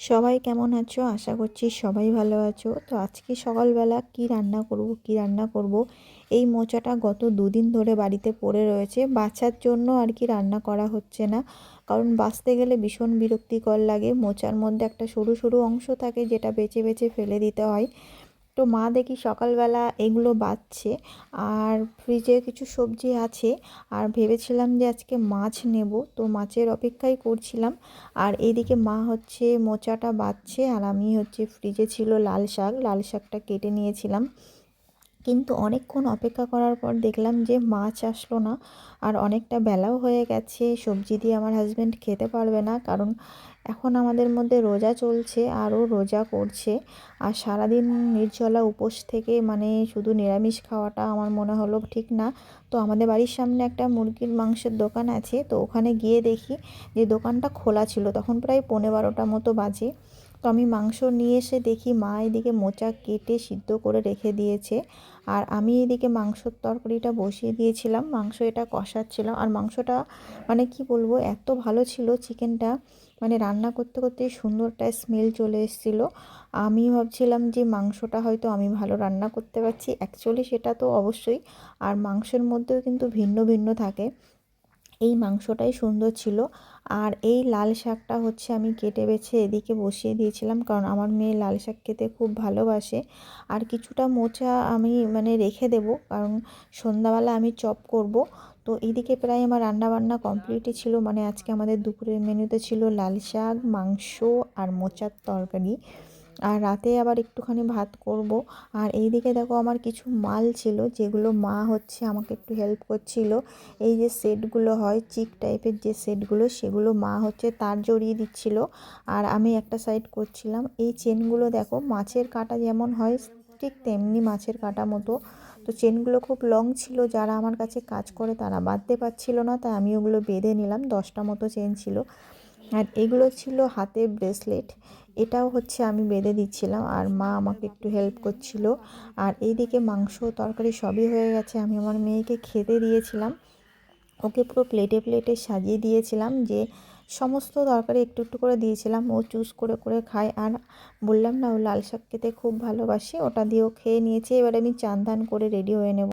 সবাই কেমন আছো? আশা করছি সবাই ভালো আছো। তো আজকে সকালবেলা কি রান্না করব, কি রান্না করব? এই মোচাটা গত দুদিন ধরে বাড়িতে পড়ে রয়েছে। বাছার জন্য আর কি রান্না করা হচ্ছে না। কারণ বাঁচতে গেলে ভীষণ বিরক্তিকর লাগে। মোচার মধ্যে একটা সরু সরু অংশ থাকে যেটা বেছে বেছে ফেলে দিতে হয়। তো মা দেখি সকালবেলা এগুলো বাচ্ছে আর ফ্রিজে কিছু সবজি আছে। আর ভেবেছিলাম যে আজকে মাছ নেব, তো মাছের অপেক্ষাই করছিলাম। আর এইদিকে মা হচ্ছে মোচাটা বাচ্ছে আর আমি হচ্ছে ফ্রিজে ছিল লাল শাক, লাল শাকটা কেটে নিয়েছিলাম। কিন্তু অনেকক্ষণ অপেক্ষা করার পর দেখলাম যে মাছ আসলো না। আর অনেকটা বেলাও হয়ে গেছে, সবজি দিয়ে আমার হাজব্যান্ড খেতে পারবে না, কারণ এখন আমাদের মধ্যে রোজা চলছে, আরও রোজা করছে আর সারাদিন নির্জলা উপোস থেকে মানে শুধু নিরামিষ খাওয়াটা আমার মনে হলো ঠিক না। তো আমাদের বাড়ির সামনে একটা মুরগির মাংসের দোকান আছে, তো ওখানে গিয়ে দেখি যে দোকানটা খোলা ছিল, তখন প্রায় পনেরো বারোটা মতো বাজে। তো আমি মাংস নিয়ে এসে দেখি মা এদিকে মোচা কেটে সিদ্ধ করে রেখে দিয়েছে। আর আমি এদিকে মাংসর তরকারিটা বসিয়ে দিয়েছিলাম। মাংস এটা কষাচ্ছিলাম। আর মাংসটা মানে কি বলব, এত ভালো ছিল চিকেনটা। মানে রান্না করতে করতে সুন্দরটা স্মেল চলে এসেছিল। আমি ভাবছিলাম যে মাংসটা হয়তো আমি ভালো রান্না করতে পারছি। অ্যাকচুয়ালি সেটা তো অবশ্যই। আর মাংসের মধ্যেও কিন্তু ভিন্ন ভিন্ন থাকে। এই মাংসটাই সুন্দর ছিল। আর এই লাল শাকটা হচ্ছে আমি কেটে বেছে এদিকে বসিয়ে দিয়েছিলাম, কারণ আমার মেয়ে লাল শাক খেতে খুব ভালোবাসে। আর কিছুটা মোচা আমি মানে রেখে দেব, কারণ সন্ধ্যাবেলা আমি চপ করব। তো এদিকে প্রায় আমার রান্না বান্না কমপ্লিটই ছিল মানে আজকে আমাদের দুপুরের মেনুতে ছিল লাল শাক, মাংস আর মোচার তরকারি। আর রাতে আবার একটুখানি ভাত করব। আর এই দিকে দেখো আমার কিছু মাল ছিল, যেগুলো মা হচ্ছে আমাকে একটু হেল্প করছিল। এই যে সেটগুলো হয় চিক টাইপের যে সেটগুলো সেগুলো মা হচ্ছে তার জড়িয়ে দিচ্ছিল। আর আমি একটা সাইড করছিলাম। এই চেনগুলো দেখো, মাছের কাটা যেমন হয়, ঠিক তেমনি মাছের কাটা মতো। তো চেনগুলো খুব লং ছিল, যারা আমার কাছে কাজ করে তারা বাঁধতে পারছিল না, তাই আমি ওগুলো বেঁধে নিলাম। দশটা মতো চেন ছিল। আর এগুলো ছিল হাতে ব্রেসলেট। এটাও হচ্ছে আমি বেঁধে দিচ্ছিলাম আর মা আমাকে একটু হেল্প করছিল। আর এইদিকে মাংস, তরকারি সবই হয়ে গেছে। আমি আমার মেয়েকে খেতে দিয়েছিলাম। ওকে পুরো প্লেটে প্লেটে সাজিয়ে দিয়েছিলাম যে সমস্ত তরকারি একটু একটু করে দিয়েছিলাম। ও চুজ করে করে খায় আর বললাম না, ও লাল শাক খেতে খুব ভালোবাসে। ওটা দিয়েও খেয়ে নিয়েছে। এবার আমি চান করে রেডি হয়ে নেব।